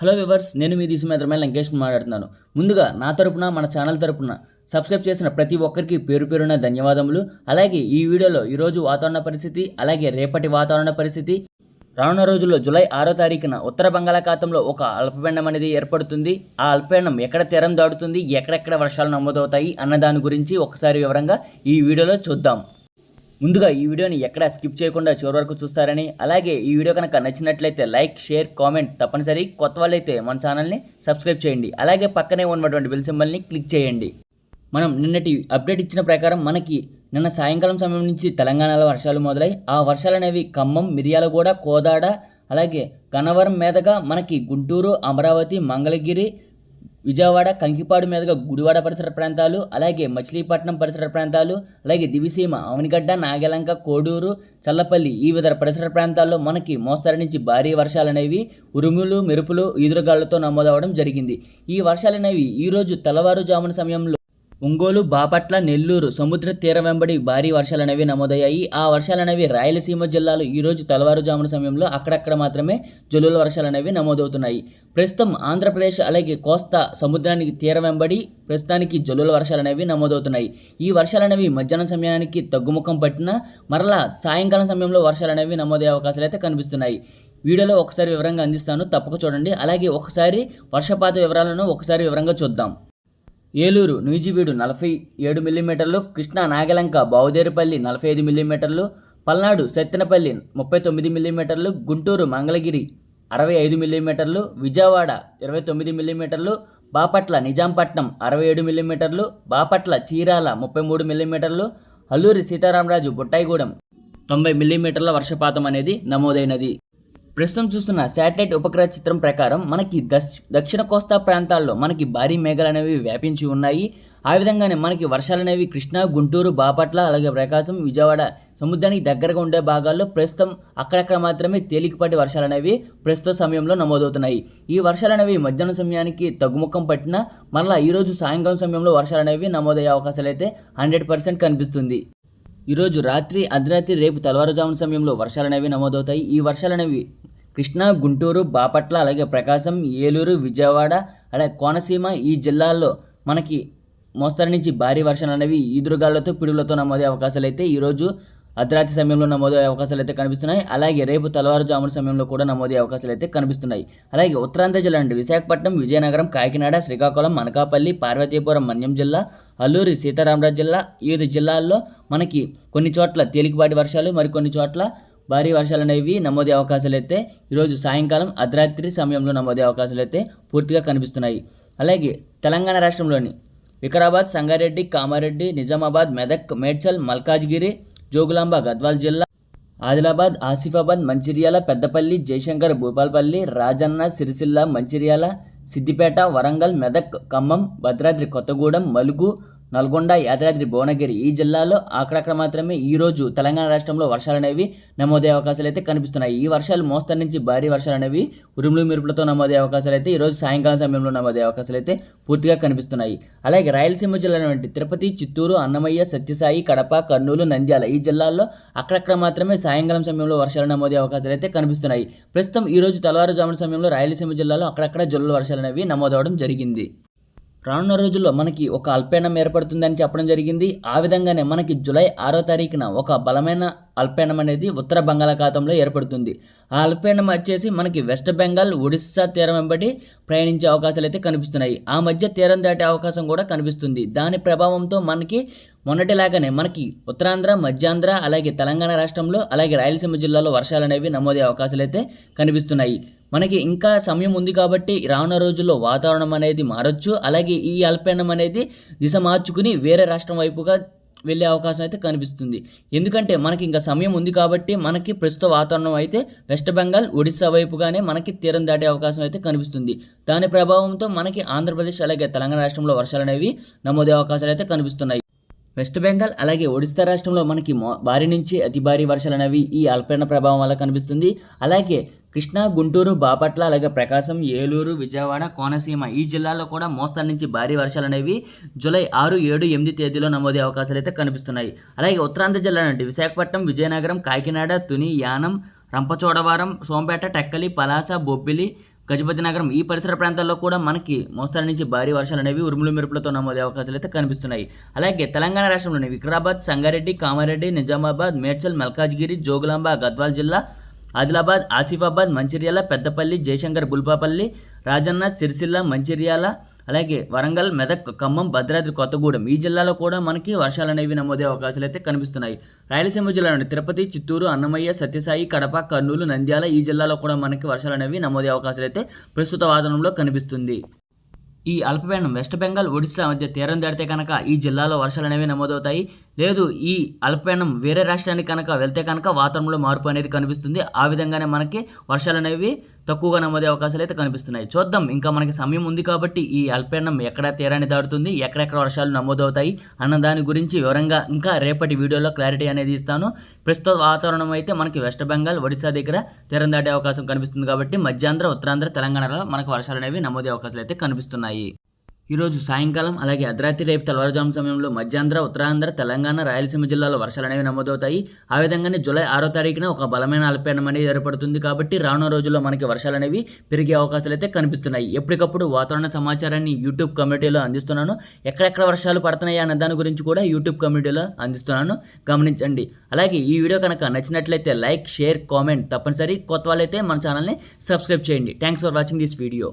Hello viewers నేను మీ దిశమేత్రమే లంకేష్ మాట్లాడుతున్నాను. ముందుగా నా తరపున మన ఛానల్ తరపున సబ్స్క్రైబ్ చేసిన ప్రతి ఒక్కరికి పేరు పేరున ధన్యవాదములు. అలాగే ఈ వీడియోలో ఈరోజు వాతావరణ పరిస్థితి అలాగే రేపటి వాతావరణ పరిస్థితి. రానున్న రోజుల్లో జూలై ఆరో తారీఖున ఉత్తర బంగాళాఖాతంలో ఒక అల్పపీండం అనేది ఏర్పడుతుంది. ఆ అల్పపీండం ఎక్కడ తీరం దాడుతుంది ఎక్కడెక్కడ వర్షాలు నమోదవుతాయి అన్న దాని గురించి ఒకసారి వివరంగా ఈ వీడియోలో చూద్దాం. ముందుగా ఈ వీడియోని ఎక్కడ స్కిప్ చేయకుండా చివరి వరకు చూస్తారని అలాగే ఈ వీడియో కనుక నచ్చినట్లయితే లైక్ షేర్ కామెంట్ తప్పనిసరి. కొత్త వాళ్ళైతే మన ఛానల్ని సబ్స్క్రైబ్ చేయండి. అలాగే పక్కనే ఉన్నటువంటి బిల్ సింబల్ని క్లిక్ చేయండి. మనం నిన్నటి అప్డేట్ ఇచ్చిన ప్రకారం మనకి నిన్న సాయంకాలం సమయం నుంచి తెలంగాణలో వర్షాలు మొదలై ఆ వర్షాలు అనేవి ఖమ్మం మిర్యాలగూడ కోదాడ అలాగే గన్నవరం మీదుగా మనకి గుంటూరు అమరావతి మంగళగిరి విజయవాడ కంకిపాడు మీదుగా గుడివాడ పరిసర ప్రాంతాలు అలాగే మచిలీపట్నం పరిసర ప్రాంతాలు అలాగే దివిసీమ అవనిగడ్డ నాగలంక కోడూరు చల్లపల్లి ఈ విధ పరిసర ప్రాంతాల్లో మనకి మోస్తరు నుంచి భారీ వర్షాలు అనేవి ఉరుములు మెరుపులు ఈదురుగాళ్ళతో నమోదవడం జరిగింది. ఈ వర్షాలు అనేవి ఈరోజు తెల్లవారుజామున సమయంలో ఒంగోలు బాపట్ల నెల్లూరు సముద్ర తీరం వెంబడి భారీ వర్షాలనేవి నమోదయ్యాయి. ఆ వర్షాలనేవి రాయలసీమ జిల్లాలో ఈరోజు తెల్లవారుజామున సమయంలో అక్కడక్కడ మాత్రమే జల్లుల వర్షాలు అనేవి నమోదవుతున్నాయి. ప్రస్తుతం ఆంధ్రప్రదేశ్ అలాగే కోస్తా సముద్రానికి తీరం వెంబడి ప్రస్తుతానికి జల్లుల వర్షాలు అనేవి నమోదవుతున్నాయి. ఈ వర్షాలనేవి మధ్యాహ్నం సమయానికి తగ్గుముఖం పట్టిన మరలా సాయంకాలం సమయంలో వర్షాలనేవి నమోదయ్యే అవకాశాలు అయితే కనిపిస్తున్నాయి. వీడియోలో ఒకసారి వివరంగా అందిస్తాను. తప్పక చూడండి. అలాగే ఒకసారి వర్షపాత వివరాలను ఒకసారి వివరంగా చూద్దాం. ఏలూరు నూజివీడు నలభై ఏడు మిల్లీమీటర్లు కృష్ణా నాగలంక బావుదేరుపల్లి నలభై ఐదు మిల్లీమీటర్లు పల్నాడు సత్తెనపల్లి ముప్పై తొమ్మిది మిల్లీమీటర్లు గుంటూరు మంగళగిరి అరవై ఐదు మిల్లీమీటర్లు విజయవాడ ఇరవై తొమ్మిది మిల్లీమీటర్లు బాపట్ల నిజాంపట్నం అరవై ఏడు మిల్లీమీటర్లు బాపట్ల చీరాల ముప్పై మూడు మిల్లీమీటర్లు అల్లూరి సీతారామరాజు బుట్టాయిగూడెం తొంభై మిల్లీమీటర్ల వర్షపాతం అనేది నమోదైనది. ప్రస్తుతం చూస్తున్న శాటిలైట్ ఉపగ్రహ చిత్రం ప్రకారం మనకి దక్ష దక్షిణ కోస్తా ప్రాంతాల్లో మనకి భారీ మేఘాలు అనేవి వ్యాపించి ఉన్నాయి. ఆ విధంగానే మనకి వర్షాలు అనేవి కృష్ణా గుంటూరు బాపట్ల అలాగే ప్రకాశం విజయవాడ సముద్రానికి దగ్గరగా ఉండే భాగాల్లో ప్రస్తుతం అక్కడక్కడ మాత్రమే తేలికపాటి వర్షాలు అనేవి ప్రస్తుత సమయంలో నమోదవుతున్నాయి. ఈ వర్షాలు అనేవి మధ్యాహ్నం సమయానికి తగ్గుముఖం పట్టిన మళ్ళీ ఈరోజు సాయంకాలం సమయంలో వర్షాలు అనేవి నమోదయ్యే అవకాశాలు అయితే హండ్రెడ్ పర్సెంట్ కనిపిస్తుంది. ఈరోజు రాత్రి అర్ధరాత్రి రేపు తెల్లవారుజామున సమయంలో వర్షాలనేవి నమోదవుతాయి. ఈ వర్షాలనేవి కృష్ణా గుంటూరు బాపట్ల అలాగే ప్రకాశం ఏలూరు విజయవాడ అలాగే కోనసీమ ఈ జిల్లాల్లో మనకి మోస్తరు నుంచి భారీ వర్షాలు అనేవి ఈదురుగాళ్ళతో పిడుగులతో నమోదే అవకాశాలు అయితే ఈరోజు అర్ధరాత్రి సమయంలో నమోదయ్యే అవకాశాలు అయితే కనిపిస్తున్నాయి. అలాగే రేపు తెల్లవారుజామున సమయంలో కూడా నమోదయ్యే అవకాశాలు అయితే కనిపిస్తున్నాయి. అలాగే ఉత్తరాంధ్ర జిల్లా నుండి విశాఖపట్నం విజయనగరం కాకినాడ శ్రీకాకుళం అనకాపల్లి పార్వతీపురం మన్యం జిల్లా అల్లూరి సీతారామరాజు జిల్లా వివిధ జిల్లాల్లో మనకి కొన్ని చోట్ల తేలికపాటి వర్షాలు మరికొన్ని చోట్ల భారీ వర్షాలు అనేవి నమోదే అవకాశాలు అయితే ఈరోజు సాయంకాలం అర్ధరాత్రి సమయంలో నమోదే అవకాశాలు అయితే పూర్తిగా కనిపిస్తున్నాయి. అలాగే తెలంగాణ రాష్ట్రంలోని వికారాబాద్ సంగారెడ్డి కామారెడ్డి నిజామాబాద్ మెదక్ మేడ్చల్ మల్కాజ్గిరి జోగులాంబ గద్వాల్ జిల్లా ఆదిలాబాద్ ఆసిఫాబాద్ మంచిర్యాల పెద్దపల్లి జయశంకర్ భూపాల్పల్లి రాజన్న సిరిసిల్ల మంచిర్యాల సిద్దిపేట వరంగల్ మెదక్ ఖమ్మం భద్రాద్రి కొత్తగూడెం మలుగు నల్గొండ యాదాద్రి భువనగిరి ఈ జిల్లాలో అక్కడక్కడ మాత్రమే ఈ రోజు తెలంగాణ రాష్ట్రంలో వర్షాలు అనేవి నమోదయ్యే అవకాశాలు అయితే కనిపిస్తున్నాయి. ఈ వర్షాలు మోస్తరు నుంచి భారీ వర్షాలు అనేవి ఉరుములు మెరుపులతో నమోదయ్యే అవకాశాలు అయితే ఈరోజు సాయంకాలం సమయంలో నమోదయ్యే అవకాశాలు అయితే పూర్తిగా కనిపిస్తున్నాయి. అలాగే రాయలసీమ జిల్లానవంటి తిరుపతి చిత్తూరు అన్నమయ్య సత్యసాయి కడప కర్నూలు నంద్యాల ఈ జిల్లాల్లో అక్కడక్కడ మాత్రమే సాయంకాలం సమయంలో వర్షాలు నమోదయ్యే అవకాశాలు అయితే కనిపిస్తున్నాయి. ప్రస్తుతం ఈరోజు తెల్లవారుజామున సమయంలో రాయలసీమ జిల్లాలో అక్కడక్కడ జల్లుల వర్షాలు అనేవి నమోదవడం జరిగింది. రానున్న రోజుల్లో మనకి ఒక అల్పీడనం ఏర్పడుతుందని చెప్పడం జరిగింది. ఆ విధంగానే మనకి జూలై ఆరో తారీఖున ఒక బలమైన అల్పీడనం అనేది ఉత్తర బంగాళాఖాతంలో ఏర్పడుతుంది. ఆ అల్పీడనం వచ్చేసి మనకి వెస్ట్ బెంగాల్ ఒడిస్సా తీరం వెంబడి ప్రయాణించే అవకాశాలు అయితే కనిపిస్తున్నాయి. ఆ మధ్య తీరం దాటే అవకాశం కూడా కనిపిస్తుంది. దాని ప్రభావంతో మనకి మొన్నటిలాగానే మనకి ఉత్తరాంధ్ర మధ్యాంధ్ర అలాగే తెలంగాణ రాష్ట్రంలో అలాగే రాయలసీమ జిల్లాలో వర్షాలు అనేవి నమోదయ్యే అవకాశాలు అయితే కనిపిస్తున్నాయి. మనకి ఇంకా సమయం ఉంది కాబట్టి రానున్న రోజుల్లో వాతావరణం అనేది మారొచ్చు. అలాగే ఈ అల్పీడనం అనేది దిశ మార్చుకుని వేరే రాష్ట్రం వైపుగా వెళ్ళే అవకాశం అయితే కనిపిస్తుంది. ఎందుకంటే మనకి ఇంకా సమయం ఉంది కాబట్టి మనకి ప్రస్తుత వాతావరణం అయితే వెస్ట్ బెంగాల్ ఒడిశా వైపుగానే మనకి తీరం దాటే అవకాశం అయితే కనిపిస్తుంది. దాని ప్రభావంతో మనకి ఆంధ్రప్రదేశ్ అలాగే తెలంగాణ రాష్ట్రంలో వర్షాలు అనేవి నమోదే అవకాశాలు అయితే కనిపిస్తున్నాయి. వెస్ట్ బెంగాల్ అలాగే ఒడిస్తా రాష్ట్రంలో మనకి భారీ నుంచి అతి భారీ వర్షాలు అనేవి ఈ అల్పీడన ప్రభావం వల్ల కనిపిస్తుంది. అలాగే కృష్ణా గుంటూరు బాపట్ల అలాగే ప్రకాశం ఏలూరు విజయవాడ కోనసీమ ఈ జిల్లాల్లో కూడా మోస్తరు నుంచి భారీ వర్షాలు అనేవి జూలై ఆరు ఏడు ఎనిమిది తేదీలో నమోదే అవకాశాలు అయితే కనిపిస్తున్నాయి. అలాగే ఉత్తరాంధ్ర జిల్లా నుండి విశాఖపట్నం విజయనగరం కాకినాడ తుని యానం రంపచోడవరం సోంపేట టెక్కలి పలాస బొబ్బిలి గజపతి నగరం ఈ పరిసర ప్రాంతాల్లో కూడా మనకి మోస్తరు నుంచి భారీ వర్షాలు అనేవి ఉరుములు మెరుపులతో నమోదే అవకాశాలు అయితే కనిపిస్తున్నాయి. అలాగే తెలంగాణ రాష్ట్రంలోని వికారాబాద్ సంగారెడ్డి కామారెడ్డి నిజామాబాద్ మేడ్చల్ మల్కాజ్గిరి జోగులాంబ గద్వాల్ జిల్లా ఆదిలాబాద్ ఆసిఫాబాద్ మంచిర్యాల పెద్దపల్లి జయశంకర్ బుల్పాపల్లి రాజన్న సిరిసిల్ల మంచిర్యాల అలాగే వరంగల్ మెదక్ ఖమ్మం భద్రాద్రి కొత్తగూడెం ఈ జిల్లాలో కూడా మనకి వర్షాలు అనేవి నమోదే అవకాశాలు అయితే కనిపిస్తున్నాయి. రాయలసీమ జిల్లాలోని తిరుపతి చిత్తూరు అన్నమయ్య సత్యసాయి కడప కర్నూలు నంద్యాల ఈ జిల్లాలో కూడా మనకి వర్షాలు అనేవి నమోదే అవకాశాలు అయితే ప్రస్తుత వాతావరణంలో కనిపిస్తుంది. ఈ అల్పపీడనం వెస్ట్ బెంగాల్ ఒడిశా మధ్య తీరం దాటితే కనుక ఈ జిల్లాలో వర్షాలు అనేవి నమోదవుతాయి. లేదు ఈ అల్పపీడనం వేరే రాష్ట్రానికి కనుక వెళ్తే కనుక వాతావరణంలో మార్పు అనేది కనిపిస్తుంది. ఆ విధంగానే మనకి వర్షాలు అనేవి తక్కువగా నమోదే అవకాశాలు అయితే కనిపిస్తున్నాయి. చూద్దాం. ఇంకా మనకి సమయం ఉంది కాబట్టి ఈ అల్పీడనం ఎక్కడ తీరాన్ని దాటుతుంది ఎక్కడెక్కడ వర్షాలు నమోదవుతాయి అన్న దాని గురించి వివరంగా ఇంకా రేపటి వీడియోలో క్లారిటీ అనేది ఇస్తాను. ప్రస్తుత వాతావరణం అయితే మనకి వెస్ట్ బెంగాల్ ఒడిశా దగ్గర తీరం దాటే అవకాశం కనిపిస్తుంది కాబట్టి మధ్యాంధ్ర ఉత్తరాంధ్ర తెలంగాణలో మనకు వర్షాలు అనేవి నమోదే అవకాశాలు అయితే కనిపిస్తున్నాయి. ఈరోజు సాయంకాలం అలాగే అర్ధరాత్రి రేపు తెల్లవారుజాము సమయంలో మధ్యాంధ్ర ఉత్తరాంధ్ర తెలంగాణ రాయలసీమ జిల్లాలో వర్షాలు అనేవి నమోదవుతాయి. ఆ విధంగానే జూలై ఆరో తారీఖున ఒక బలమైన అల్పీడనం అనేది ఏర్పడుతుంది కాబట్టి రానున్న రోజుల్లో మనకి వర్షాలు అనేవి పెరిగే అవకాశాలు అయితే కనిపిస్తున్నాయి. ఎప్పటికప్పుడు వాతావరణ సమాచారాన్ని యూట్యూబ్ కమ్యూనిటీలో అందిస్తున్నాను. ఎక్కడెక్కడ వర్షాలు పడుతున్నాయి అన్న దాని గురించి కూడా యూట్యూబ్ కమ్యూనిటీలో అందిస్తున్నాను. గమనించండి. అలాగే ఈ వీడియో కనుక నచ్చినట్లయితే లైక్ షేర్ కామెంట్ తప్పనిసరి. కొత్త వాళ్ళైతే మన ఛానల్ని సబ్స్క్రైబ్ చేయండి. Thanks for watching this video